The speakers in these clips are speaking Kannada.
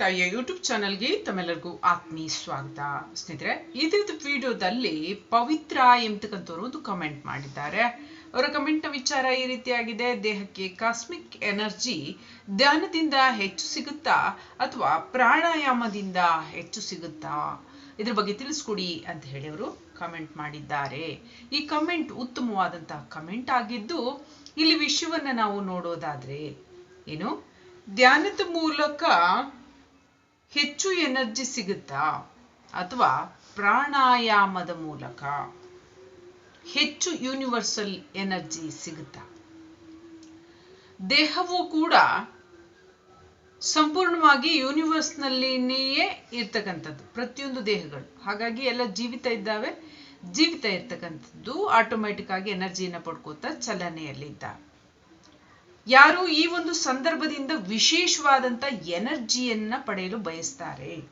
ತಾಯಿಯ ಯೂಟ್ಯೂಬ್ ಚಾನಲ್ಗೆ ತಮ್ಮೆಲ್ಲರಿಗೂ ಆತ್ಮೀಯ ಸ್ವಾಗತ. ಸ್ನೇಹಿತರೆ ಇದ್ರದ್ದು ವಿಡಿಯೋದಲ್ಲಿ ಪವಿತ್ರ ಎಂಬತಕ್ಕಂಥವ್ರು ಒಂದು ಕಮೆಂಟ್ ಮಾಡಿದ್ದಾರೆ. ಅವರ ಕಮೆಂಟ್ನ ವಿಚಾರ ಈ ರೀತಿಯಾಗಿದೆ. ದೇಹಕ್ಕೆ ಕಾಸ್ಮಿಕ್ ಎನರ್ಜಿ ಧ್ಯಾನದಿಂದ ಹೆಚ್ಚು ಸಿಗುತ್ತಾ ಅಥವಾ ಪ್ರಾಣಾಯಾಮದಿಂದ ಹೆಚ್ಚು ಸಿಗುತ್ತಾ? ಇದ್ರ ಬಗ್ಗೆ ತಿಳಿಸ್ಕೊಡಿ ಅಂತ ಹೇಳಿ ಅವರು ಕಮೆಂಟ್ ಮಾಡಿದ್ದಾರೆ. ಈ ಕಮೆಂಟ್ ಉತ್ತಮವಾದಂತಹ ಕಮೆಂಟ್ ಆಗಿದ್ದು, ಇಲ್ಲಿ ವಿಷಯವನ್ನ ನಾವು ನೋಡೋದಾದ್ರೆ ಏನು? ಧ್ಯಾನದ ಮೂಲಕ ಹೆಚ್ಚು ಎನರ್ಜಿ ಸಿಗುತ್ತಾ? ಅಥವಾ ಪ್ರಾಣಾಯಾಮದ ಮೂಲಕ ಹೆಚ್ಚು ಯೂನಿವರ್ಸಲ್ ಎನರ್ಜಿ ಸಿಗುತ್ತಾ? ದೇಹವು ಕೂಡ ಸಂಪೂರ್ಣವಾಗಿ ಯೂನಿವರ್ಸ್ನಲ್ಲಿಯೇ ಇರ್ತಕ್ಕಂಥದ್ದು, ಪ್ರತಿಯೊಂದು ದೇಹಗಳು. ಹಾಗಾಗಿ ಎಲ್ಲ ಜೀವಿತ ಇದ್ದಾವೆ, ಜೀವಿತ ಇರ್ತಕ್ಕಂಥದ್ದು ಆಟೋಮ್ಯಾಟಿಕ್ ಆಗಿ ಎನರ್ಜಿಯನ್ನು ಪಡ್ಕೋತಾ ಚಲನೆಯಲ್ಲಿದ್ದಾವೆ ಯಾರು ಈ ಒಂದು ಸಂದರ್ಭದಿಂದ ವಿಶೇಷವಾದಂತ ಎನರ್ಜಿಯನ್ನ ಪಡೆಯಲು ಬಯಸ್ತಾರೆ?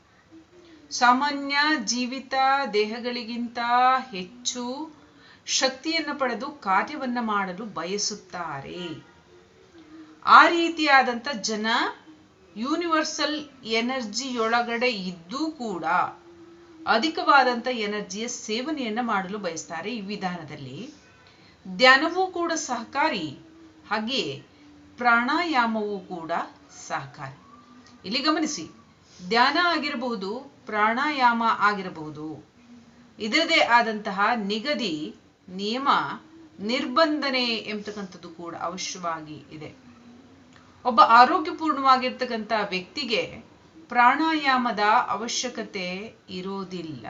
ಸಾಮಾನ್ಯ ಜೀವಿತ ದೇಹಗಳಿಗಿಂತ ಹೆಚ್ಚು ಶಕ್ತಿಯನ್ನು ಪಡೆದು ಕಾರ್ಯವನ್ನ ಮಾಡಲು ಬಯಸುತ್ತಾರೆ. ಆ ರೀತಿಯಾದಂತ ಜನ ಯೂನಿವರ್ಸಲ್ ಎನರ್ಜಿಯೊಳಗಡೆ ಇದ್ದೂ ಕೂಡ ಅಧಿಕವಾದಂತ ಎನರ್ಜಿಯ ಸೇವನೆಯನ್ನು ಮಾಡಲು ಬಯಸ್ತಾರೆ ಈ ವಿಧಾನದಲ್ಲಿ. ಧ್ಯಾನವೂ ಕೂಡ ಸಹಕಾರಿ. ಹಾಗೆಯೇ ಪ್ರಾಣಾಯಾಮವೂ ಕೂಡ ಸಹಕಾರಿ. ಇಲ್ಲಿ ಗಮನಿಸಿ, ಧ್ಯಾನ ಆಗಿರಬಹುದು, ಪ್ರಾಣಾಯಾಮ ಆಗಿರಬಹುದು. ಇದರದೇ ಆದಂತಹ ನಿಗದಿ ನಿಯಮ, ನಿರ್ಬಂಧನೆ ಎಂಬತಕ್ಕಂಥದ್ದು ಕೂಡ ಅವಶ್ಯವಾಗಿ ಇದೆ. ಒಬ್ಬ ಆರೋಗ್ಯಪೂರ್ಣವಾಗಿರ್ತಕ್ಕಂಥ ವ್ಯಕ್ತಿಗೆ ಪ್ರಾಣಾಯಾಮದ ಅವಶ್ಯಕತೆ ಇರೋದಿಲ್ಲ.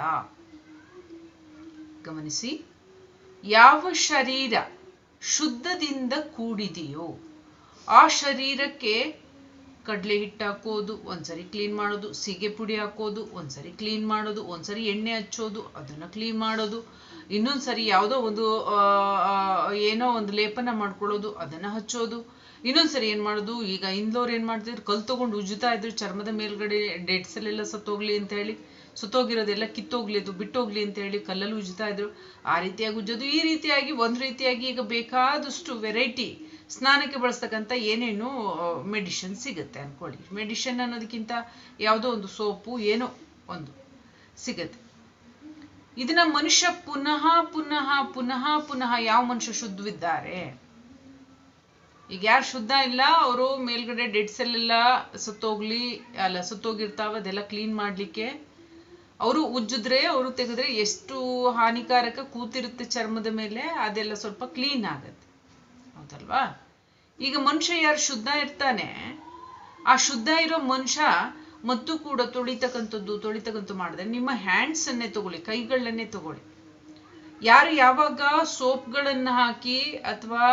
ಗಮನಿಸಿ, ಯಾವ ಶರೀರ ಶುದ್ಧದಿಂದ ಕೂಡಿದೆಯೋ ಆ ಶರೀರಕ್ಕೆ ಕಡಲೆ ಹಿಟ್ಟು ಹಾಕೋದು, ಒಂದ್ಸರಿ ಕ್ಲೀನ್ ಮಾಡೋದು, ಸೀಗೆ ಪುಡಿ ಹಾಕೋದು, ಒಂದ್ಸರಿ ಕ್ಲೀನ್ ಮಾಡೋದು, ಒಂದ್ಸರಿ ಎಣ್ಣೆ ಹಚ್ಚೋದು, ಅದನ್ನು ಕ್ಲೀನ್ ಮಾಡೋದು, ಇನ್ನೊಂದ್ಸರಿ ಯಾವುದೋ ಒಂದು ಏನೋ ಒಂದು ಲೇಪನ ಮಾಡ್ಕೊಳ್ಳೋದು, ಅದನ್ನು ಹಚ್ಚೋದು. ಇನ್ನೊಂದ್ಸರಿ ಏನು ಮಾಡೋದು, ಈಗ ಇಂದೋರ್ ಏನು ಮಾಡ್ತಿದ್ರು ಕಲ್ ತೊಗೊಂಡು ಉಜ್ಜುತ್ತಾ ಇದ್ರು, ಚರ್ಮದ ಮೇಲ್ಗಡೆ ಡೆಡ್ಸಲ್ಲೆಲ್ಲ ಸತ್ತೋಗ್ಲಿ ಅಂತ ಹೇಳಿ, ಸುತ್ತೋಗಿರೋದೆಲ್ಲ ಕಿತ್ತೋಗ್ಲಿ ಅದು ಬಿಟ್ಟೋಗ್ಲಿ ಅಂತ ಹೇಳಿ ಕಲ್ಲಲ್ಲಿ ಉಜ್ಜುತ್ತಾ ಇದ್ರು. ಆ ರೀತಿಯಾಗಿ ಉಜ್ಜೋದು, ಈ ರೀತಿಯಾಗಿ, ಒಂದು ರೀತಿಯಾಗಿ ಈಗ ಬೇಕಾದಷ್ಟು ವೆರೈಟಿ ಸ್ನಾನಕ್ಕೆ ಬಳಸ್ತಕ್ಕಂಥ ಏನೇನು ಮೆಡಿಷನ್ ಸಿಗುತ್ತೆ ಅನ್ಕೊಳ್ಳಿ. ಮೆಡಿಷನ್ ಅನ್ನೋದಕ್ಕಿಂತ ಯಾವುದೋ ಒಂದು ಸೋಪು, ಏನೋ ಒಂದು ಸಿಗತ್ತೆ. ಇದನ್ನ ಮನುಷ್ಯ ಪುನಃ ಪುನಃ ಪುನಃ ಪುನಃ ಯಾವ ಮನುಷ್ಯ ಶುದ್ಧವಿದ್ದಾರೆ? ಈಗ ಯಾರು ಶುದ್ಧ ಇಲ್ಲ, ಅವರು ಮೇಲ್ಗಡೆ ಡೆಡ್ ಸೆಲ್ ಎಲ್ಲ ಸತ್ತೋಗ್ಲಿ, ಅಲ್ಲ ಸುತ್ತೋಗಿರ್ತಾವ, ಅದೆಲ್ಲ ಕ್ಲೀನ್ ಮಾಡ್ಲಿಕ್ಕೆ. ಅವರು ಉಜ್ಜಿದ್ರೆ, ಅವರು ತೆಗೆದ್ರೆ ಎಷ್ಟು ಹಾನಿಕಾರಕ ಕೂತಿರುತ್ತೆ ಚರ್ಮದ ಮೇಲೆ, ಅದೆಲ್ಲ ಸ್ವಲ್ಪ ಕ್ಲೀನ್ ಆಗತ್ತೆ. ಹೌದಲ್ವಾ ಈಗ ಮನುಷ್ಯ ಯಾರು ಶುದ್ಧ ಇರ್ತಾನೆ, ಆ ಶುದ್ಧ ಇರೋ ಮನುಷ್ಯ ಮತ್ತು ಕೂಡ ತೊಳಿತಕ್ಕಂಥದ್ದು ತೊಳಿತಕ್ಕಂಥ ಮಾಡಿದ್ರೆ ನಿಮ್ಮ ಹ್ಯಾಂಡ್ಸ್ ಅನ್ನೇ ತಗೊಳ್ಳಿ, ಕೈಗಳನ್ನೇ ತಗೊಳ್ಳಿ. ಯಾರು ಯಾವಾಗ ಸೋಪ್ಗಳನ್ನ ಹಾಕಿ ಅಥವಾ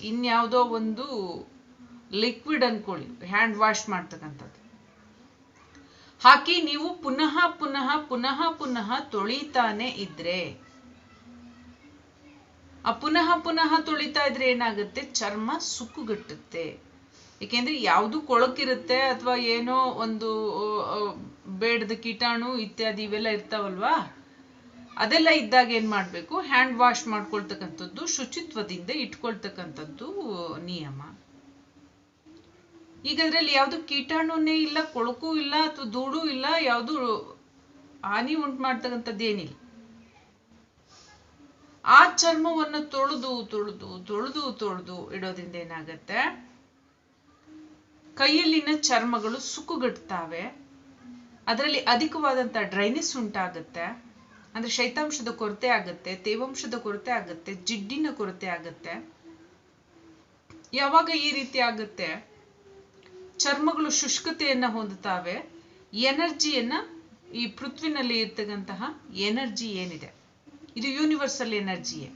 ಇನ್ಯಾವುದೋ ಒಂದು ಲಿಕ್ವಿಡ್ ಅನ್ಕೊಳ್ಳಿ ಹ್ಯಾಂಡ್ ವಾಶ್ ಮಾಡ್ತಕ್ಕಂಥದ್ದು. ಹಾಕಿ ನೀವು ಪುನಃ ಪುನಃ ಪುನಃ ಪುನಃ ತೊಳಿತಾನೆ ಇದ್ರೆ ಆ ಪುನಃ ಪುನಃ ತೊಳಿತಾ ಇದ್ರೆ ಏನಾಗುತ್ತೆ? ಚರ್ಮ ಸುಕ್ಕುಗಟ್ಟುತ್ತೆ. ಏಕೆಂದ್ರೆ ಯಾವುದು ಕೊಳಕಿರುತ್ತೆ ಅಥವಾ ಏನೋ ಒಂದು ಬೇಡದ ಕೀಟಾಣು ಇತ್ಯಾದಿ ಇವೆಲ್ಲ ಇರ್ತಾವಲ್ವಾ? ಅದೆಲ್ಲ ಇದ್ದಾಗ ಏನ್ ಮಾಡ್ಬೇಕು? ಹ್ಯಾಂಡ್ ವಾಶ್ ಮಾಡ್ಕೊಳ್ತಕ್ಕಂಥದ್ದು, ಶುಚಿತ್ವದಿಂದ ಇಟ್ಕೊಳ್ತಕ್ಕಂಥದ್ದು ನಿಯಮ. ಈಗ ಅದ್ರಲ್ಲಿ ಯಾವುದು ಕೀಟಾಣುನೇ ಇಲ್ಲ, ಕೊಳಕು ಇಲ್ಲ ಅಥವಾ ಧೂಳು ಇಲ್ಲ, ಯಾವುದು ಹಾನಿ ಉಂಟು ಮಾಡ್ತಕ್ಕಂಥದ್ದು ಏನಿಲ್ಲ. ಆ ಚರ್ಮವನ್ನು ತೊಳೆದು ತೊಳೆದು ತೊಳೆದು ತೊಳೆದು ಇಡೋದ್ರಿಂದ ಏನಾಗತ್ತೆ? ಕೈಯಲ್ಲಿನ ಚರ್ಮಗಳು ಸುಕ್ಕುಗಟ್ತಾವೆ. ಅದರಲ್ಲಿ ಅಧಿಕವಾದಂಥ ಡ್ರೈನೆಸ್ ಉಂಟಾಗತ್ತೆ. ಅಂದ್ರೆ ಶೈತಾಂಶದ ಕೊರತೆ ಆಗುತ್ತೆ, ತೇವಾಂಶದ ಕೊರತೆ ಆಗುತ್ತೆ, ಜಿಡ್ಡಿನ ಕೊರತೆ ಆಗುತ್ತೆ. ಯಾವಾಗ ಈ ರೀತಿ ಆಗುತ್ತೆ? ಚರ್ಮಗಳು ಶುಷ್ಕತೆಯನ್ನು ಹೊಂದುತ್ತಾವೆ. ಎನರ್ಜಿಯನ್ನ ಈ ಪೃಥ್ವಿನಲ್ಲಿ ಇರ್ತಕ್ಕಂತಹ ಎನರ್ಜಿ ಏನಿದೆ? ಇದು ಯೂನಿವರ್ಸಲ್ ಎನರ್ಜಿಯೇ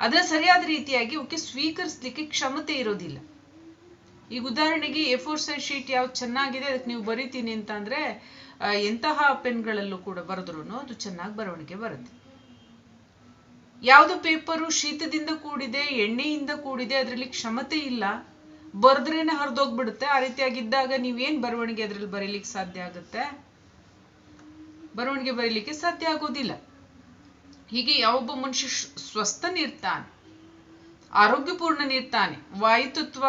ಅದನ್ನ ಸರಿಯಾದ ರೀತಿಯಾಗಿ ಅವಕ್ಕೆ ಸ್ವೀಕರಿಸ್ಲಿಕ್ಕೆ ಕ್ಷಮತೆ ಇರೋದಿಲ್ಲ. ಈಗ ಉದಾಹರಣೆಗೆ ಎ ಫೋರ್ ಸೈಜ್ ಶೀಟ್ ಯಾವ್ದು ಚೆನ್ನಾಗಿದೆ, ಅದಕ್ಕೆ ನೀವು ಬರಿತೀನಿ ಅಂತ ಅಂದ್ರೆ ಎಂತಹ ಪೆನ್ಗಳಲ್ಲೂ ಕೂಡ ಬರೆದ್ರು ಅದು ಚೆನ್ನಾಗಿ ಬರವಣಿಗೆ ಬರುತ್ತೆ. ಯಾವುದು ಪೇಪರು ಶೀತದಿಂದ ಕೂಡಿದೆ, ಎಣ್ಣೆಯಿಂದ ಕೂಡಿದೆ, ಅದರಲ್ಲಿ ಕ್ಷಮತೆ ಇಲ್ಲ, ಬರೆದ್ರೇನೆ ಹರಿದೋಗ್ಬಿಡುತ್ತೆ. ಆ ರೀತಿಯಾಗಿದ್ದಾಗ ನೀವೇನ್ ಬರವಣಿಗೆ ಅದ್ರಲ್ಲಿ ಬರೀಲಿಕ್ಕೆ ಸಾಧ್ಯ ಆಗುತ್ತೆ? ಬರವಣಿಗೆ ಬರೀಲಿಕ್ಕೆ ಸಾಧ್ಯ ಆಗೋದಿಲ್ಲ. ಹೀಗೆ ಯಾವೊಬ್ಬ ಮನುಷ್ಯ ಸ್ವಸ್ಥನಿರ್ತಾನೆ ಆರೋಗ್ಯಪೂರ್ಣನಿರ್ತಾನೆ ವಾಯುತತ್ವ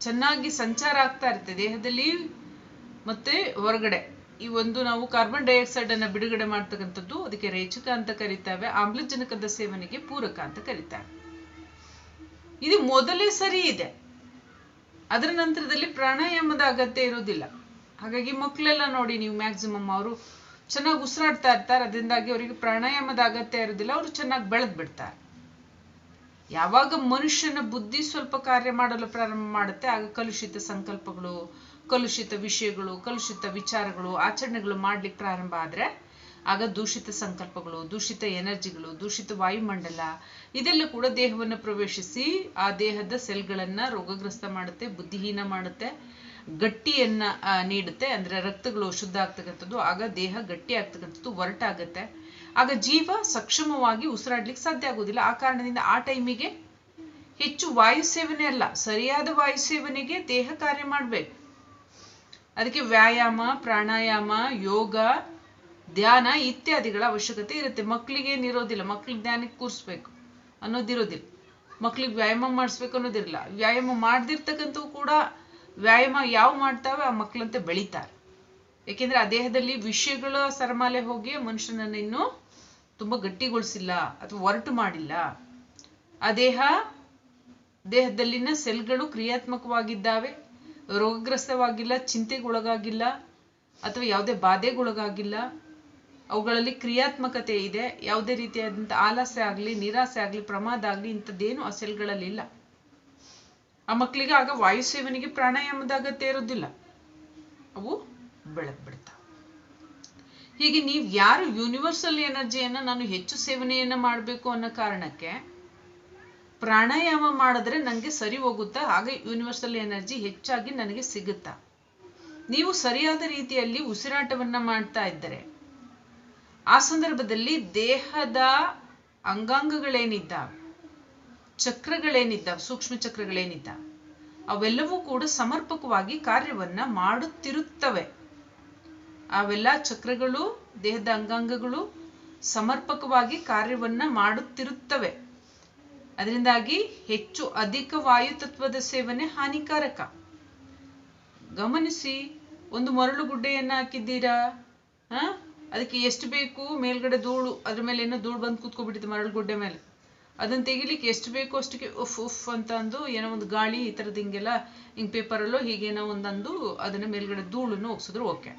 ಚೆನ್ನಾಗಿ ಸಂಚಾರ ಆಗ್ತಾ ಇರುತ್ತೆ ದೇಹದಲ್ಲಿ ಮತ್ತೆ ಹೊರಗಡೆ. ಈ ಒಂದು ನಾವು ಕಾರ್ಬನ್ ಡೈಆಕ್ಸೈಡ್ ಅನ್ನ ಬಿಡುಗಡೆ ಮಾಡ್ತಕ್ಕಂಥದ್ದು ಅದಕ್ಕೆ ರೇಚಕ ಅಂತ ಕರೀತಾವೆ, ಆಮ್ಲಜನಕದ ಸೇವನೆಗೆ ಪೂರಕ ಅಂತ ಕರೀತಾರೆ ಇದು ಮೊದಲೇ ಸರಿ ಇದೆ. ಅದರ ನಂತರದಲ್ಲಿ ಪ್ರಾಣಾಯಾಮದ ಅಗತ್ಯ ಇರೋದಿಲ್ಲ ಹಾಗಾಗಿ ಮಕ್ಕಳೆಲ್ಲ ನೋಡಿ ನೀವು ಮ್ಯಾಕ್ಸಿಮಮ್ ಅವರು ಚೆನ್ನಾಗಿ ಉಸಿರಾಡ್ತಾ ಇರ್ತಾರೆ, ಅದರಿಂದಾಗಿ ಅವರಿಗೆ ಪ್ರಾಣಾಯಾಮದ ಅಗತ್ಯ ಇರೋದಿಲ್ಲ, ಅವರು ಚೆನ್ನಾಗಿ ಬೆಳೆದ್ ಬಿಡ್ತಾರೆ. ಯಾವಾಗ ಮನುಷ್ಯನ ಬುದ್ಧಿ ಸ್ವಲ್ಪ ಕಾರ್ಯ ಮಾಡಲು ಪ್ರಾರಂಭ ಮಾಡುತ್ತೆ, ಆಗ ಕಲುಷಿತ ಸಂಕಲ್ಪಗಳು, ಕಲುಷಿತ ವಿಷಯಗಳು, ಕಲುಷಿತ ವಿಚಾರಗಳು, ಆಚರಣೆಗಳು ಮಾಡ್ಲಿಕ್ಕೆ ಪ್ರಾರಂಭ ಆದ್ರೆ, ಆಗ ದೂಷಿತ ಸಂಕಲ್ಪಗಳು, ದೂಷಿತ ಎನರ್ಜಿಗಳು, ದೂಷಿತ ವಾಯುಮಂಡಲ, ಇದೆಲ್ಲ ಕೂಡ ದೇಹವನ್ನು ಪ್ರವೇಶಿಸಿ ಆ ದೇಹದ ಸೆಲ್ಗಳನ್ನ ರೋಗಗ್ರಸ್ತ ಮಾಡುತ್ತೆ, ಬುದ್ಧಿಹೀನ ಮಾಡುತ್ತೆ. ಗಟ್ಟಿಯನ್ನ ನೀಡುತ್ತೆ. ಅಂದ್ರೆ ರಕ್ತಗಳು ಶುದ್ಧ ಆಗ್ತಕ್ಕಂಥದ್ದು. ಆಗ ದೇಹ ಗಟ್ಟಿ ಆಗ್ತಕ್ಕಂಥದ್ದು, ಒರಟಾಗತ್ತೆ. ಆಗ ಜೀವ ಸಕ್ಷಮವಾಗಿ ಉಸಿರಾಡ್ಲಿಕ್ಕೆ ಸಾಧ್ಯ ಆಗೋದಿಲ್ಲ ಆ ಕಾರಣದಿಂದ ಆ ಟೈಮಿಗೆ ಹೆಚ್ಚು ವಾಯು ಸೇವನೆ ಅಲ್ಲ, ಸರಿಯಾದ ವಾಯು ಸೇವನೆಗೆ ದೇಹ ಕಾರ್ಯ ಮಾಡ್ಬೇಕು. ಅದಕ್ಕೆ ವ್ಯಾಯಾಮ, ಪ್ರಾಣಾಯಾಮ, ಯೋಗ, ಧ್ಯಾನ ಇತ್ಯಾದಿಗಳ ಅವಶ್ಯಕತೆ ಇರುತ್ತೆ. ಮಕ್ಕಳಿಗೆ ಏನಿರೋದಿಲ್ಲ ಮಕ್ಳಿಗೆ ಧ್ಯಾನಕ್ಕೆ ಕೂರಿಸ್ಬೇಕು ಅನ್ನೋದಿರೋದಿಲ್ಲ. ಮಕ್ಳಿಗೆ ವ್ಯಾಯಾಮ ಮಾಡಿಸ್ಬೇಕು ಅನ್ನೋದಿರಲ್ಲ. ವ್ಯಾಯಾಮ ಮಾಡ್ದಿರ್ತಕ್ಕಂಥವು ಕೂಡ ವ್ಯಾಯಾಮ ಯಾವ ಮಾಡ್ತಾವೆ, ಆ ಮಕ್ಕಳಂತೆ ಬೆಳೀತಾರೆ. ಯಾಕೆಂದ್ರೆ ಆ ದೇಹದಲ್ಲಿ ವಿಷಯಗಳ ಸರಮಾಲೆ ಹೋಗಿ ಮನುಷ್ಯನನ್ನ ಇನ್ನೂ ತುಂಬಾ ಗಟ್ಟಿಗೊಳಿಸಿಲ್ಲ ಅಥವಾ ಒರಟು ಮಾಡಿಲ್ಲ. ಆ ದೇಹ, ದೇಹದಲ್ಲಿನ ಸೆಲ್ಗಳು ಕ್ರಿಯಾತ್ಮಕವಾಗಿದ್ದಾವೆ, ರೋಗಗ್ರಸ್ತವಾಗಿಲ್ಲ, ಚಿಂತೆಗೊಳಗಾಗಿಲ್ಲ, ಅಥವಾ ಯಾವುದೇ ಬಾಧೆಗೊಳಗಾಗಿಲ್ಲ. ಅವುಗಳಲ್ಲಿ ಕ್ರಿಯಾತ್ಮಕತೆ ಇದೆ. ಯಾವುದೇ ರೀತಿಯಾದಂಥ ಆಲಸ್ಯ ಆಗಲಿ, ನಿರಾಸೆ ಆಗಲಿ, ಪ್ರಮಾದ ಆಗಲಿ ಇಂಥದ್ದೇನು ಆ ಸೆಲ್ಗಳಲ್ಲಿ ಇಲ್ಲ ಆ ಆಗ ವಾಯು ಸೇವನೆಗೆ ಪ್ರಾಣಾಯಾಮದ ಅಗತ್ಯ ಇರೋದಿಲ್ಲ ಅವು ಬೆಳಕ್ ಬಿಡ್ತಾವೆ. ಹೀಗೆ ನೀವು ಯಾರು ಯೂನಿವರ್ಸಲ್ ಎನರ್ಜಿಯನ್ನ ನಾನು ಹೆಚ್ಚು ಸೇವನೆಯನ್ನ ಮಾಡಬೇಕು ಅನ್ನೋ ಕಾರಣಕ್ಕೆ ಪ್ರಾಣಾಯಾಮ ಮಾಡಿದ್ರೆ ನನಗೆ ಸರಿ ಹೋಗುತ್ತಾ? ಆಗ ಯೂನಿವರ್ಸಲ್ ಎನರ್ಜಿ ಹೆಚ್ಚಾಗಿ ನನಗೆ ಸಿಗುತ್ತಾ? ನೀವು ಸರಿಯಾದ ರೀತಿಯಲ್ಲಿ ಉಸಿರಾಟವನ್ನ ಮಾಡ್ತಾ ಇದ್ದರೆ ಆ ಸಂದರ್ಭದಲ್ಲಿ ದೇಹದ ಅಂಗಾಂಗಗಳೇನಿದ್ದಾವೆ? ಚಕ್ರಗಳೇನಿದ್ದಾವೆ ಸೂಕ್ಷ್ಮ ಚಕ್ರಗಳೇನಿದ್ದಾವೆ ಅವೆಲ್ಲವೂ ಕೂಡ ಸಮರ್ಪಕವಾಗಿ ಕಾರ್ಯವನ್ನ ಮಾಡುತ್ತಿರುತ್ತವೆ. ಅವೆಲ್ಲ ಚಕ್ರಗಳು, ದೇಹದ ಅಂಗಾಂಗಗಳು ಸಮರ್ಪಕವಾಗಿ ಕಾರ್ಯವನ್ನ ಮಾಡುತ್ತಿರುತ್ತವೆ. ಅದರಿಂದಾಗಿ ಹೆಚ್ಚು ಅಧಿಕ ವಾಯು ತತ್ವದ ಸೇವನೆ ಹಾನಿಕಾರಕ. ಗಮನಿಸಿ, ಒಂದು ಮರಳು ಗುಡ್ಡೆಯನ್ನ ಹಾಕಿದ್ದೀರಾ? ಹ? ಅದಕ್ಕೆ ಎಷ್ಟು ಬೇಕು? ಮೇಲ್ಗಡೆ ಧೂಳು, ಅದ್ರ ಮೇಲೆ ಏನೋ ಧೂಳು ಬಂದು ಕೂತ್ಕೊಬಿಟ್ಟಿದೆ ಮರಳು ಗುಡ್ಡೆ ಮೇಲೆ. ಅದನ್ನ ತೆಗಿಲಿಕ್ಕೆ ಎಷ್ಟು ಬೇಕೋ ಅಷ್ಟಕ್ಕೆ ಉಫ್ ಉಫ್ ಅಂತ ಅಂದು ಏನೋ ಒಂದು ಗಾಳಿ ಈ ಥರದ್ದು ಹಿಂಗೆಲ್ಲ ಹಿಂಗೆ ಪೇಪರಲ್ಲೋ ಹೀಗೇನೋ ಒಂದಂದು ಅದನ್ನ ಮೇಲ್ಗಡೆ ಧೂಳನ್ನು ಹೋಗ್ಸಿದ್ರು ಓಕೆ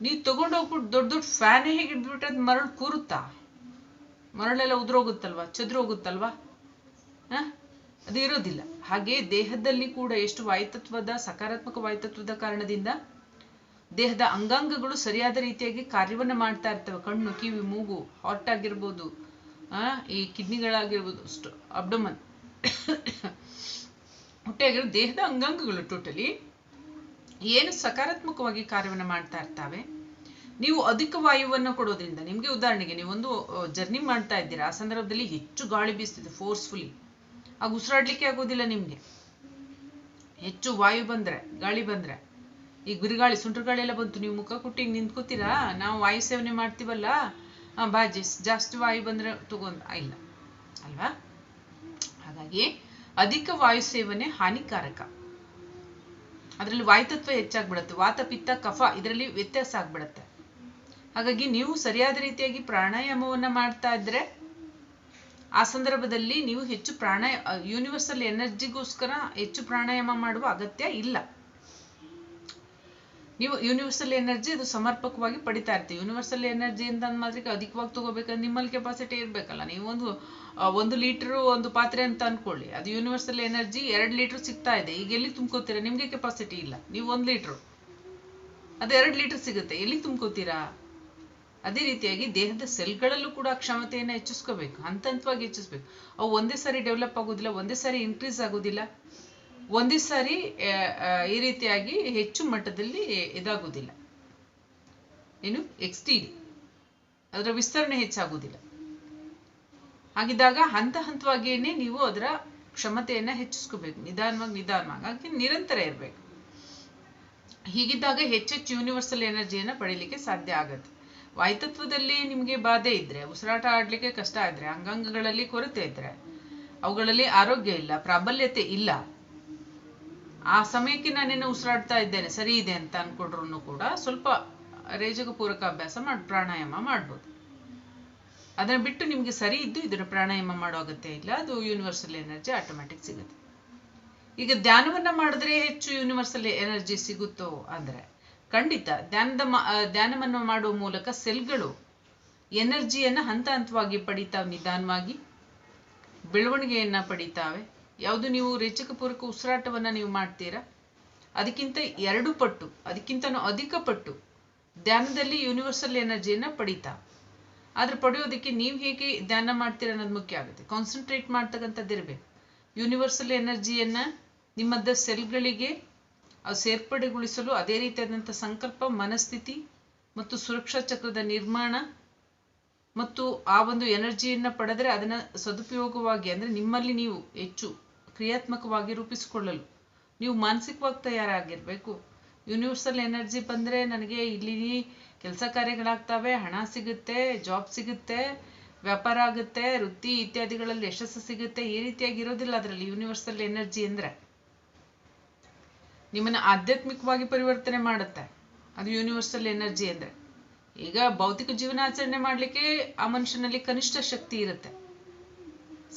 ನೀವು ತೊಗೊಂಡೋಗ್ಬಿಟ್ಟು ದೊಡ್ಡ ದೊಡ್ಡ ಫ್ಯಾನೇ ಹೇಗೆ ಇಟ್ಬಿಟ್ರೆ ಅದು ಮರಳು ಕೂರುತ್ತಾ? ಮರಳೆಲ್ಲ ಉದುರೋಗುತ್ತಲ್ವಾ? ಚದುರೋಗುತ್ತಲ್ವಾ? ಹಾಂ? ಅದು ಇರೋದಿಲ್ಲ. ಹಾಗೆ ದೇಹದಲ್ಲಿ ಕೂಡ ಎಷ್ಟು ವಾಯುತತ್ವದ ಸಕಾರಾತ್ಮಕ ವಾಯುತತ್ವದ ಕಾರಣದಿಂದ ದೇಹದ ಅಂಗಾಂಗಗಳು ಸರಿಯಾದ ರೀತಿಯಾಗಿ ಕಾರ್ಯವನ್ನು ಮಾಡ್ತಾ ಇರ್ತವೆ. ಕಣ್ಣು, ಕಿವಿ, ಮೂಗು ಹಾರ್ಟ್ ಆಗಿರ್ಬೋದು. ಈ ಕಿಡ್ನಿಗಳಾಗಿರ್ಬೋದು, ಅಷ್ಟು ಅಬ್ಡಮನ್ ಹೊಟ್ಟೆ ಆಗಿರೋ ದೇಹದ ಅಂಗಾಂಗಗಳು ಟೋಟಲಿ ಏನು ಸಕಾರಾತ್ಮಕವಾಗಿ ಕಾರ್ಯವನ್ನ ಮಾಡ್ತಾ ಇರ್ತಾವೆ. ನೀವು ಅಧಿಕ ವಾಯುವನ್ನು ಕೊಡೋದ್ರಿಂದ, ನಿಮಗೆ ಉದಾಹರಣೆಗೆ ನೀವೊಂದು ಜರ್ನಿ ಮಾಡ್ತಾ ಇದ್ದೀರಾ, ಆ ಸಂದರ್ಭದಲ್ಲಿ ಹೆಚ್ಚು ಗಾಳಿ ಬೀಸ್ತಿದೆ ಫೋರ್ಸ್ಫುಲಿ ಆಗ ಉಸಿರಾಡ್ಲಿಕ್ಕೆ ಆಗೋದಿಲ್ಲ ನಿಮಗೆ. ಹೆಚ್ಚು ವಾಯು ಬಂದ್ರೆ, ಗಾಳಿ ಬಂದ್ರೆ. ಈ ಗುರಿಗಾಳಿ, ಸುಂಟರ್ ಗಾಳಿ ಎಲ್ಲ ಬಂತು, ನೀವು ಮುಖ ಕುಟ್ಟಿ ಹಿಂಗ್ ನಿಂತ್ಕೋತೀರಾ? ನಾವು ವಾಯು ಸೇವನೆ ಮಾಡ್ತೀವಲ್ಲ? ಆ ಬಾಜಿ ಜಾಸ್ತಿ ವಾಯು ಬಂದ್ರೆ ತಗೊಂಡ್ ಇಲ್ಲ. ಅಲ್ವಾ? ಹಾಗಾಗಿ ಅಧಿಕ ವಾಯು ಸೇವನೆ ಹಾನಿಕಾರಕ. ಅದರಲ್ಲಿ ವಾಯುತತ್ವ ಹೆಚ್ಚಾಗ್ಬಿಡುತ್ತೆ. ವಾತ, ಪಿತ್ತ, ಕಫ ಇದರಲ್ಲಿ ವ್ಯತ್ಯಾಸ ಆಗ್ಬಿಡುತ್ತೆ. ಹಾಗಾಗಿ ನೀವು ಸರಿಯಾದ ರೀತಿಯಾಗಿ ಪ್ರಾಣಾಯಾಮವನ್ನ ಮಾಡ್ತಾ ಇದ್ರೆ ಆ ಸಂದರ್ಭದಲ್ಲಿ ನೀವು ಹೆಚ್ಚು ಪ್ರಾಣಾಯ ಯೂನಿವರ್ಸಲ್ ಎನರ್ಜಿಗೋಸ್ಕರ ಹೆಚ್ಚು ಪ್ರಾಣಾಯಾಮ ಮಾಡುವ ಅಗತ್ಯ ಇಲ್ಲ. ನೀವು ಯೂನಿವರ್ಸಲ್ ಎನರ್ಜಿ ಅದು ಸಮರ್ಪಕವಾಗಿ ಪಡಿತಾ ಇರ್ತೀವಿ. ಯೂನಿವರ್ಸಲ್ ಎನರ್ಜಿ ಅಂತ ಮಾತ್ರ ಅಧಿಕವಾಗಿ ತಗೋಬೇಕಂದ್ರೆ ನಿಮ್ಮಲ್ಲಿ ಕೆಪಾಸಿಟಿ ಇರಬೇಕಲ್ಲ. ನೀವು ಒಂದು ಒಂದು ಲೀಟರ್ ಒಂದು ಪಾತ್ರೆ ಅಂತ ಅನ್ಕೊಳ್ಳಿ. ಅದು ಯೂನಿವರ್ಸಲ್ ಎನರ್ಜಿ ಎರಡು ಲೀಟ್ರ್ ಸಿಗ್ತಾ ಇದೆ. ಈಗ ಎಲ್ಲಿ ತುಂಬ್ಕೋತೀರಾ? ನಿಮಗೆ ಕೆಪಾಸಿಟಿ ಇಲ್ಲ. ನೀವು ಒಂದು ಲೀಟ್ರು. ಅದು ಎರಡು ಲೀಟರ್ ಸಿಗುತ್ತೆ. ಎಲ್ಲಿ ತುಂಬ್ಕೋತೀರಾ? ಅದೇ ರೀತಿಯಾಗಿ ದೇಹದ ಸೆಲ್ಗಳಲ್ಲೂ ಕೂಡ ಕ್ಷಮತೆಯನ್ನು ಹೆಚ್ಚಿಸ್ಕೋಬೇಕು. ಹಂತ ಹಂತವಾಗಿ ಹೆಚ್ಚಿಸ್ಬೇಕು. ಅವು ಒಂದೇ ಸಾರಿ ಡೆವಲಪ್ ಆಗೋದಿಲ್ಲ, ಒಂದೇ ಸಾರಿ ಇನ್ಕ್ರೀಸ್ ಆಗೋದಿಲ್ಲ. ಒಂದೇ ಸಾರಿ ಈ ರೀತಿಯಾಗಿ ಹೆಚ್ಚು ಮಟ್ಟದಲ್ಲಿ ಇದಾಗುವುದಿಲ್ಲ. ಏನು? ಎಕ್ಸ್ಟೀಡ್ ಅದರ ವಿಸ್ತರಣೆ ಹೆಚ್ಚಾಗುವುದಿಲ್ಲ. ಹಾಗಿದ್ದಾಗ ಹಂತ ಹಂತವಾಗಿಯೇ ನೀವು ಅದರ ಕ್ಷಮತೆಯನ್ನ ಹೆಚ್ಚಿಸ್ಕೋಬೇಕು. ನಿಧಾನವಾಗಿ ನಿಧಾನವಾಗಿ. ಹಾಗೆ ನಿರಂತರ ಇರಬೇಕು. ಹೀಗಿದ್ದಾಗ ಹೆಚ್ಚೆಚ್ಚು ಯೂನಿವರ್ಸಲ್ ಎನರ್ಜಿಯನ್ನ ಪಡೀಲಿಕ್ಕೆ ಸಾಧ್ಯ ಆಗುತ್ತೆ. ವಾಯುತತ್ವದಲ್ಲಿ ನಿಮಗೆ ಬಾಧೆ ಇದ್ರೆ, ಉಸಿರಾಟ ಆಡ್ಲಿಕ್ಕೆ ಕಷ್ಟ ಇದ್ರೆ, ಅಂಗಾಂಗಗಳಲ್ಲಿ ಕೊರತೆ ಇದ್ರೆ, ಅವುಗಳಲ್ಲಿ ಆರೋಗ್ಯ ಇಲ್ಲ, ಪ್ರಾಬಲ್ಯತೆ ಇಲ್ಲ ಆ ಸಮಯಕ್ಕೆ ನಾನೇನು ಉಸಿರಾಡ್ತಾ ಇದ್ದೇನೆ. ಸರಿ ಇದೆ ಅಂತ ಅನ್ಕೊಂಡ್ರು ಕೂಡ ಸ್ವಲ್ಪ ರೇಜಕ ಪೂರಕ ಅಭ್ಯಾಸ ಮಾಡಿ, ಪ್ರಾಣಾಯಾಮ ಮಾಡ್ಬೋದು. ಅದನ್ನ ಬಿಟ್ಟು ನಿಮ್ಗೆ ಸರಿ ಇದ್ದು ಇದನ್ನ ಪ್ರಾಣಾಯಾಮ ಮಾಡೋ ಅಗತ್ಯ ಇಲ್ಲ. ಅದು ಯೂನಿವರ್ಸಲ್ ಎನರ್ಜಿ ಆಟೋಮ್ಯಾಟಿಕ್ ಸಿಗುತ್ತೆ. ಈಗ ಧ್ಯಾನವನ್ನ ಮಾಡಿದ್ರೆ ಹೆಚ್ಚು ಯೂನಿವರ್ಸಲ್ ಎನರ್ಜಿ ಸಿಗುತ್ತೋ ಅಂದ್ರೆ ಖಂಡಿತ ಧ್ಯಾನದ ಧ್ಯಾನವನ್ನು ಮಾಡುವ ಮೂಲಕ ಸೆಲ್ಗಳು ಎನರ್ಜಿಯನ್ನ ಹಂತ ಹಂತವಾಗಿ ಪಡಿತಾವೆ ನಿಧಾನವಾಗಿ, ಬೆಳವಣಿಗೆಯನ್ನ ಪಡಿತಾವೆ. ಯಾವುದು ನೀವು ರೇಚಕ ಪೂರಕ ಉಸಿರಾಟವನ್ನ ನೀವು ಮಾಡ್ತೀರಾ? ಅದಕ್ಕಿಂತ ಎರಡು ಪಟ್ಟು, ಅದಕ್ಕಿಂತನೂ ಅಧಿಕ ಪಟ್ಟು ಧ್ಯಾನದಲ್ಲಿ ಯೂನಿವರ್ಸಲ್ ಎನರ್ಜಿಯನ್ನು ಪಡೀತಾ. ಆದ್ರೆ ಪಡೆಯೋದಕ್ಕೆ ನೀವು ಹೇಗೆ ಧ್ಯಾನ ಮಾಡ್ತೀರಾ ಅನ್ನೋದು ಮುಖ್ಯ ಆಗುತ್ತೆ. ಕಾನ್ಸಂಟ್ರೇಟ್ ಮಾಡ್ತಕ್ಕಂಥದ್ದು ಇರಬೇಕು. ಯೂನಿವರ್ಸಲ್ ಎನರ್ಜಿಯನ್ನು ನಿಮ್ಮದ ಸೆಲ್ಗಳಿಗೆ ಅದು ಸೇರ್ಪಡೆಗೊಳಿಸಲು ಅದೇ ರೀತಿಯಾದಂಥ ಸಂಕಲ್ಪ, ಮನಸ್ಥಿತಿ ಮತ್ತು ಸುರಕ್ಷಾ ಚಕ್ರದ ನಿರ್ಮಾಣ ಮತ್ತು ಆ ಒಂದು ಎನರ್ಜಿಯನ್ನ ಪಡೆದರೆ ಅದನ್ನ ಸದುಪಯೋಗವಾಗಿ ಅಂದ್ರೆ ನಿಮ್ಮಲ್ಲಿ ನೀವು ಹೆಚ್ಚು ಕ್ರಿಯಾತ್ಮಕವಾಗಿ ರೂಪಿಸಿಕೊಳ್ಳಲು ನೀವು ಮಾನಸಿಕವಾಗಿ ತಯಾರಾಗಿರ್ಬೇಕು. ಯೂನಿವರ್ಸಲ್ ಎನರ್ಜಿ ಬಂದ್ರೆ ನನಗೆ ಇಲ್ಲಿ ಕೆಲಸ ಕಾರ್ಯಗಳಾಗ್ತವೆ, ಹಣ ಸಿಗುತ್ತೆ ಜಾಬ್ ಸಿಗುತ್ತೆ, ವ್ಯಾಪಾರ ಆಗುತ್ತೆ, ವೃತ್ತಿ ಇತ್ಯಾದಿಗಳಲ್ಲಿ ಯಶಸ್ಸು ಸಿಗುತ್ತೆ. ಈ ರೀತಿಯಾಗಿ ಇರೋದಿಲ್ಲ ಅದರಲ್ಲಿ ಯೂನಿವರ್ಸಲ್ ಎನರ್ಜಿ ಅಂದ್ರೆ. ನಿಮ್ಮನ್ನ ಆಧ್ಯಾತ್ಮಿಕವಾಗಿ ಪರಿವರ್ತನೆ ಮಾಡುತ್ತೆ. ಅದು ಯೂನಿವರ್ಸಲ್ ಎನರ್ಜಿ ಅಂದ್ರೆ. ಈಗ ಭೌತಿಕ ಜೀವನಾಚರಣೆ ಮಾಡ್ಲಿಕ್ಕೆ ಆ ಮನುಷ್ಯನಲ್ಲಿ ಕನಿಷ್ಠ ಶಕ್ತಿ ಇರುತ್ತೆ.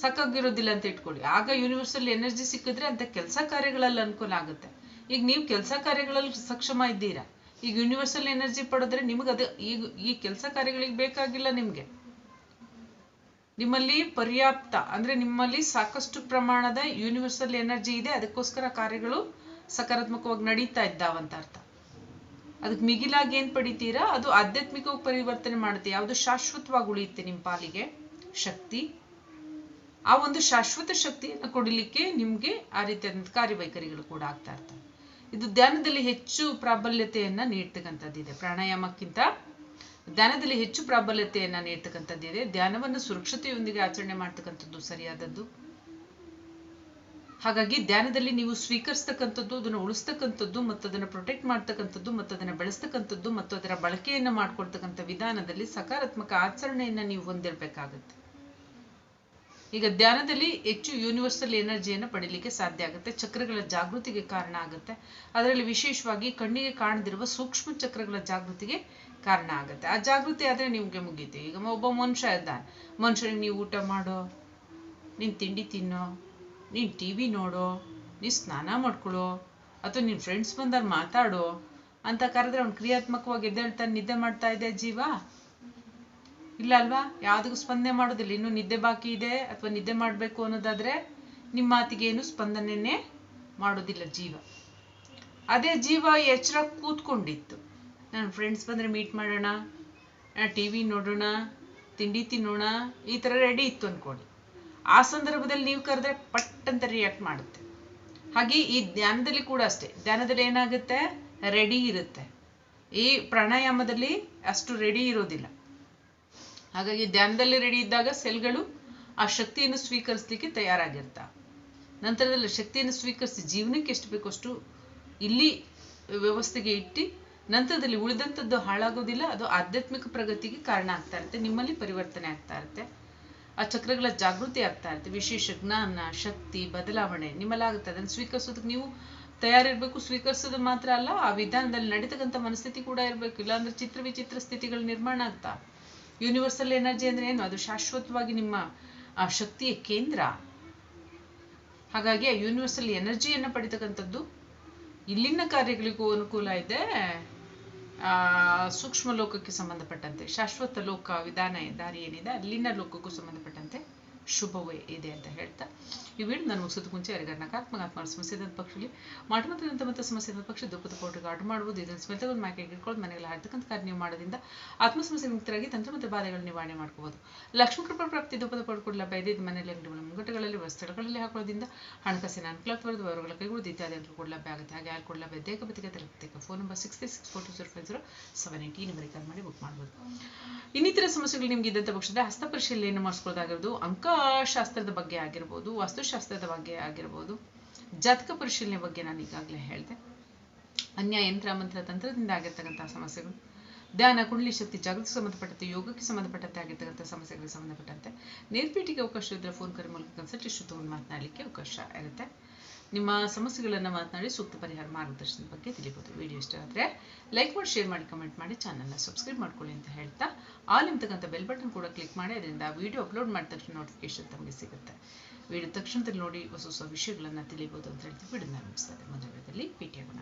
ಸಾಕಾಗಿರೋದಿಲ್ಲ ಅಂತ ಇಟ್ಕೊಳ್ಳಿ. ಆಗ ಯೂನಿವರ್ಸಲ್ ಎನರ್ಜಿ ಸಿಕ್ಕಿದ್ರೆ ಅಂತ ಕೆಲಸ ಕಾರ್ಯಗಳಲ್ಲಿ ಅನುಕೂಲ ಆಗುತ್ತೆ. ಈಗ ನೀವು ಕೆಲಸ ಕಾರ್ಯಗಳಲ್ಲಿ ಸಕ್ಷಮ ಇದ್ದೀರಾ? ಈಗ ಯೂನಿವರ್ಸಲ್ ಎನರ್ಜಿ ಪಡೆದ್ರೆ ನಿಮಗೆ ಅದು ಈಗ ಈ ಕೆಲಸ ಕಾರ್ಯಗಳಿಗೆ ಬೇಕಾಗಿಲ್ಲ ನಿಮ್ಗೆ. ನಿಮ್ಮಲ್ಲಿ ಪರ್ಯಾಪ್ತ, ಅಂದ್ರೆ ನಿಮ್ಮಲ್ಲಿ ಸಾಕಷ್ಟು ಪ್ರಮಾಣದ ಯೂನಿವರ್ಸಲ್ ಎನರ್ಜಿ ಇದೆ. ಅದಕ್ಕೋಸ್ಕರ ಕಾರ್ಯಗಳು ಸಕಾರಾತ್ಮಕವಾಗಿ ನಡೀತಾ ಇದ್ದಾವಂತ ಅರ್ಥ. ಅದಕ್ಕೆ ಮಿಗಿಲಾಗಿ ಏನ್ ಪಡಿತೀರಾ? ಅದು ಆಧ್ಯಾತ್ಮಿಕವಾಗಿ ಪರಿವರ್ತನೆ ಮಾಡುತ್ತೆ. ಯಾವುದು ಶಾಶ್ವತವಾಗಿ ಉಳಿಯುತ್ತೆ ನಿಮ್ಮ ಪಾಲಿಗೆ. ಶಕ್ತಿ. ಆ ಒಂದು ಶಾಶ್ವತ ಶಕ್ತಿಯನ್ನು ಕೊಡಲಿಕ್ಕೆ ನಿಮ್ಗೆ ಆ ರೀತಿಯಾದಂಥ ಕಾರ್ಯವೈಖರಿಗಳು ಕೂಡ ಆಗ್ತಾ ಇರ್ತವೆ. ಇದು ಧ್ಯಾನದಲ್ಲಿ ಹೆಚ್ಚು ಪ್ರಾಬಲ್ಯತೆಯನ್ನ ನೀಡ್ತಕ್ಕಂಥದ್ದಿದೆ ಪ್ರಾಣಾಯಾಮಕ್ಕಿಂತ ಧ್ಯಾನದಲ್ಲಿ ಹೆಚ್ಚು ಪ್ರಾಬಲ್ಯತೆಯನ್ನ ನೀಡ್ತಕ್ಕಂಥದ್ದಿದೆ ಧ್ಯಾನವನ್ನು ಸುರಕ್ಷತೆಯೊಂದಿಗೆ ಆಚರಣೆ ಮಾಡ್ತಕ್ಕಂಥದ್ದು ಸರಿಯಾದದ್ದು. ಹಾಗಾಗಿ ಧ್ಯಾನದಲ್ಲಿ ನೀವು ಸ್ವೀಕರಿಸ್ತಕ್ಕಂಥದ್ದು, ಅದನ್ನು ಉಳಿಸ್ತಕ್ಕಂಥದ್ದು, ಮತ್ತು ಅದನ್ನು ಪ್ರೊಟೆಕ್ಟ್ ಮಾಡ್ತಕ್ಕಂಥದ್ದು, ಮತ್ತು ಅದನ್ನು ಬೆಳೆಸ್ತಕ್ಕಂಥದ್ದು, ಮತ್ತು ಅದರ ಬಳಕೆಯನ್ನು ಮಾಡ್ಕೊಳ್ತಕ್ಕಂಥ ವಿಧಾನದಲ್ಲಿ ಸಕಾರಾತ್ಮಕ ಆಚರಣೆಯನ್ನು ನೀವು ಹೊಂದಿರಬೇಕಾಗುತ್ತೆ. ಈಗ ಧ್ಯಾನದಲ್ಲಿ ಹೆಚ್ಚು ಯೂನಿವರ್ಸಲ್ ಎನರ್ಜಿಯನ್ನು ಪಡೀಲಿಕ್ಕೆ ಸಾಧ್ಯ ಆಗುತ್ತೆ. ಚಕ್ರಗಳ ಜಾಗೃತಿಗೆ ಕಾರಣ ಆಗುತ್ತೆ. ಅದರಲ್ಲಿ ವಿಶೇಷವಾಗಿ ಕಣ್ಣಿಗೆ ಕಾಣದಿರುವ ಸೂಕ್ಷ್ಮ ಚಕ್ರಗಳ ಜಾಗೃತಿಗೆ ಕಾರಣ ಆಗುತ್ತೆ. ಆ ಜಾಗೃತಿ ಆದರೆ ನಿಮಗೆ ಮುಗೀತು. ಈಗ ಒಬ್ಬ ಮನುಷ್ಯ ಇದ್ದಾನೆ. ಮನುಷ್ಯನಿಗೆ ನೀವು ಊಟ ಮಾಡೋ, ನಿನ್ ತಿಂಡಿ ತಿನ್ನೋ ನೀನ್ ಟಿವಿ ನೋಡೋ ನೀ ಸ್ನಾನ ಮಾಡ್ಕೊಳ್ಳೋ ಅಥವಾ ನಿನ್ ಫ್ರೆಂಡ್ಸ್ ಬಂದಾಗ ಮಾತಾಡೋ ಅಂತ ಕರೆದ್ರೆ ಅವ್ನು ಕ್ರಿಯಾತ್ಮಕವಾಗಿ ಎದ್ದೇಳ್ತಾನೆ, ನಿದ್ದೆ ಮಾಡ್ತಾ ಇದೆ ಜೀವ? ಇಲ್ಲ ಅಲ್ವಾ? ಯಾವ್ದಕ್ಕೂ ಸ್ಪಂದನೆ ಮಾಡೋದಿಲ್ಲ. ಇನ್ನು ನಿದ್ದೆ ಬಾಕಿ ಇದೆ ಅಥವಾ ನಿದ್ದೆ ಮಾಡ್ಬೇಕು ಅನ್ನೋದಾದ್ರೆ ನಿಮ್ಮ ಏನು ಸ್ಪಂದನೆನೇ ಮಾಡೋದಿಲ್ಲ ಜೀವ. ಅದೇ ಜೀವ ಎಚ್ಚರ ಕೂತ್ಕೊಂಡಿತ್ತು. ನನ್ನ ಫ್ರೆಂಡ್ಸ್ ಬಂದ್ರೆ ಮೀಟ್ ಮಾಡೋಣ ಟಿ ವಿ ನೋಡೋಣ, ತಿಂಡಿ ತಿನ್ನೋಣ, ಈ ಥರ ರೆಡಿ ಇತ್ತು ಅನ್ಕೊಳ್ಳಿ ಆ ಸಂದರ್ಭದಲ್ಲಿ ನೀವು ಕರೆದ್ರೆ ಪಟ್ ಅಂತ ರಿಯಾಕ್ಟ್ ಮಾಡುತ್ತೆ. ಹಾಗೆ ಈ ಧ್ಯಾನದಲ್ಲಿ ಕೂಡ ಅಷ್ಟೇ. ಧ್ಯಾನದಲ್ಲಿ ಏನಾಗುತ್ತೆ? ರೆಡಿ ಇರುತ್ತೆ. ಈ ಪ್ರಾಣಾಯಾಮದಲ್ಲಿ ಅಷ್ಟು ರೆಡಿ ಇರೋದಿಲ್ಲ. ಹಾಗಾಗಿ ಧ್ಯಾನದಲ್ಲಿ ರೆಡಿ ಇದ್ದಾಗ ಸೆಲ್ಗಳು ಆ ಶಕ್ತಿಯನ್ನು ಸ್ವೀಕರಿಸಲಿಕ್ಕೆ ತಯಾರಾಗಿರ್ತಾವೆ ನಂತರದಲ್ಲಿ ಶಕ್ತಿಯನ್ನು ಸ್ವೀಕರಿಸಿ ಜೀವನಕ್ಕೆ ಎಷ್ಟು ಬೇಕೋ ಅಷ್ಟು ಇಲ್ಲಿ ವ್ಯವಸ್ಥೆಗೆ ಇಟ್ಟು ನಂತರದಲ್ಲಿ ಉಳಿದಂಥದ್ದು ಹಾಳಾಗೋದಿಲ್ಲ, ಅದು ಆಧ್ಯಾತ್ಮಿಕ ಪ್ರಗತಿಗೆ ಕಾರಣ ಆಗ್ತಾ ಇರುತ್ತೆ, ನಿಮ್ಮಲ್ಲಿ ಪರಿವರ್ತನೆ ಆಗ್ತಾ ಇರುತ್ತೆ. ಆ ಚಕ್ರಗಳ ಜಾಗೃತಿ ಆಗ್ತಾ ಇರುತ್ತೆ. ವಿಶೇಷ ಜ್ಞಾನ, ಶಕ್ತಿ, ಬದಲಾವಣೆ ನಿಮ್ಮಲ್ಲಾಗುತ್ತೆ. ಅದನ್ನು ಸ್ವೀಕರಿಸೋದಕ್ಕೆ ನೀವು ತಯಾರಿರ್ಬೇಕು. ಸ್ವೀಕರಿಸೋದು ಮಾತ್ರ ಅಲ್ಲ, ಆ ವಿಧಾನದಲ್ಲಿ ನಡೀತಕ್ಕಂಥ ಮನಸ್ಥಿತಿ ಕೂಡ ಇರಬೇಕು. ಇಲ್ಲಾಂದ್ರೆ ಚಿತ್ರ ವಿಚಿತ್ರ ಸ್ಥಿತಿಗಳು ನಿರ್ಮಾಣ ಆಗ್ತಾ. ಯೂನಿವರ್ಸಲ್ ಎನರ್ಜಿ ಅಂದ್ರೆ ಏನು? ಅದು ಶಾಶ್ವತವಾಗಿ ನಿಮ್ಮ, ಆ ಶಕ್ತಿಯ ಕೇಂದ್ರ. ಹಾಗಾಗಿ ಆ ಯೂನಿವರ್ಸಲ್ ಎನರ್ಜಿಯನ್ನು ಪಡಿತಕ್ಕಂಥದ್ದು ಇಲ್ಲಿನ ಕಾರ್ಯಗಳಿಗೂ ಅನುಕೂಲ ಇದೆ. ಸೂಕ್ಷ್ಮ ಲೋಕಕ್ಕೆ ಸಂಬಂಧಪಟ್ಟಂತೆ, ಶಾಶ್ವತ ಲೋಕ ವಿಧಾನ ದಾರಿ ಏನಿದೆ, ಅಲ್ಲಿನ ಲೋಕಕ್ಕೂ ಸಂಬಂಧಪಟ್ಟಂತೆ ಶುಭವೇ ಇದೆ ಅಂತ ಹೇಳ್ತಾ ಈ ವಿಡಿಯೋ ನಾನು ಮುಗಿಸೋದಕ್ಕೆ ಮುಂಚೆ ಯಾರಿಗಾರ ನಕಾತ್ಮಕ ಆತ್ಮ ಸಮಸ್ಯೆ ಇದ್ದಂಥ ಪಕ್ಷದಲ್ಲಿ ಮಾಟಮಂತ್ರದಂತ ಮತ್ತು ಸಮಸ್ಯೆ ಇದ್ದ ಪಕ್ಷ ದುಃಖದ ಪೌಟರ್ಗೆ ಆಟ ಮಾಡ್ಬೋದು ಇದನ್ನು ಸ್ಮೆಲ್ ಒಂದು ಮ್ಯಾಕೆ ಇಟ್ಕೊಂಡು ಮನೆಗೆಲ್ಲ ಹಾಡ್ತಕ್ಕಂಥ ಕಾರ್ಯ ನೀವು ಮಾಡೋದ್ರಿಂದ ಆತ್ಮ ಸಮಸ್ಯೆ ಮುಕ್ತರಾಗಿ ತಂತ್ರ ಮತ್ತು ಬಾಧೆಗಳ ನಿವಾರಣೆ ಮಾಡ್ಕೋಬಹುದು ಲಕ್ಷ್ಮೀ ಕೃಪಾ ಪ್ರಾಪ್ತಿ, ದುಃಖದ ಕೂಡ ಲಭ್ಯ ಇದೆ. ಇದು ಮನೆಯಲ್ಲಿ ಅಂಗಡಿಗಳ ಮುಂಗಟ್ಟುಗಳಲ್ಲಿ ಸ್ಥಳಗಳಲ್ಲಿ ಹಾಕೋದ್ರಿಂದ ಹಣಕಾಸಿನ ಅನುಕೂಲ ಬರೋದು ಅವರುಗಳ ಕೈಗೊಳ್ಳೋದು ಇತ್ಯಾದಿ ಕೂಡ ಲಭ್ಯ ಆಗುತ್ತೆ. ಹಾಗೆ ಯಾರು ಕೂಡ ಲಭ್ಯ ದೇಹ ಬದಿಗೆ ತರಬೇಕು phone number six three six four two zero five zero seven eight ಈ ನಂಬರಿಗೆ ಕಾಲ್ ಮಾಡಿ ಬುಕ್ ಮಾಡ್ಬೋದು. ಇನ್ನಿತರ ಸಮಸ್ಯೆಗಳು ನಿಮ್ಗೆ ಇದ್ದಂಥ ಪಕ್ಷದ ಹಸ್ತ ಪರಿಶೀಲನೆಯನ್ನು ಮಾಡಿಸ್ಕೊಳ್ಳೋದಾಗಿರ್ಬೋದು. ಅಂಕಶಾಸ್ತ್ರದ ಬಗ್ಗೆ ಆಗಿರ್ಬೋದು. ಶಾಸ್ತ್ರದ ಬಗ್ಗೆ ಆಗಿರ್ಬೋದು, ಜಾತಕ ಪರಿಶೀಲನೆ ಬಗ್ಗೆ ನಾನು ಈಗಾಗಲೇ ಹೇಳಿದೆ. ಅನ್ಯ ಯಂತ್ರ ಮಂತ್ರ ತಂತ್ರದಿಂದ ಆಗಿರ್ತಕ್ಕಂತಹ ಸಮಸ್ಯೆಗಳು, ಧ್ಯಾನ, ಕುಂಡಲಿ ಶಕ್ತಿ, ಜಾಗೃತಿ ಸಂಬಂಧಪಟ್ಟಂತೆ, ಯೋಗಕ್ಕೆ ಸಂಬಂಧಪಟ್ಟಂತೆ ಆಗಿರ್ತಕ್ಕಂಥ ಸಮಸ್ಯೆಗಳಿಗೆ ಸಂಬಂಧಪಟ್ಟಂತೆ. ನೇರ್ಪೇಟಿಗೆ ಅವಕಾಶ ಇದ್ದರೆ ಫೋನ್ ಕರೆ ಮೂಲಕ ಕನ್ಸಲ್ಟೇಷನ್ ತೊಗೊಂಡು ಮಾತನಾಡಲಿಕ್ಕೆ ಅವಕಾಶ ಇರುತ್ತೆ. ನಿಮ್ಮ ಸಮಸ್ಯೆಗಳನ್ನು ಮಾತನಾಡಿ ಸೂಕ್ತ ಪರಿಹಾರ ಮಾರ್ಗದರ್ಶನದ ಬಗ್ಗೆ ತಿಳಿಬೋದು. ವಿಡಿಯೋ ಇಷ್ಟ ಆದರೆ ಲೈಕ್ ಮಾಡಿ ಶೇರ್ ಮಾಡಿ ಕಮೆಂಟ್ ಮಾಡಿ ಚಾನಲ್ನ ಸಬ್ಸ್ಕ್ರೈಬ್ ಮಾಡ್ಕೊಳ್ಳಿ ಅಂತ ಹೇಳ್ತಾ ಆಲ್ ಇಂತಕ್ಕಂಥ ಬೆಲ್ ಬಟನ್ ಕೂಡ ಕ್ಲಿಕ್ ಮಾಡಿ, ಅದರಿಂದ ವಿಡಿಯೋ ಅಪ್ಲೋಡ್ ಮಾಡಿದ ನೋಟಿಫಿಕೇಶನ್ ತಮಗೆ ಸಿಗುತ್ತೆ. ವಿಡಿಯೋ ತಕ್ಷಣದಲ್ಲಿ ನೋಡಿ ಹೊಸ ಹೊಸ ವಿಷಯಗಳನ್ನು ತಿಳಿಬೋದು ಅಂತ ಹೇಳ್ತೀವಿ. ವಿಡಿಯೋನ ಮುಗಿಸ್ತಾರೆ ಮುಂದೆ ವಿಡಿಯೋದಲ್ಲಿ ಭೇಟಿಯಾಗೋಣ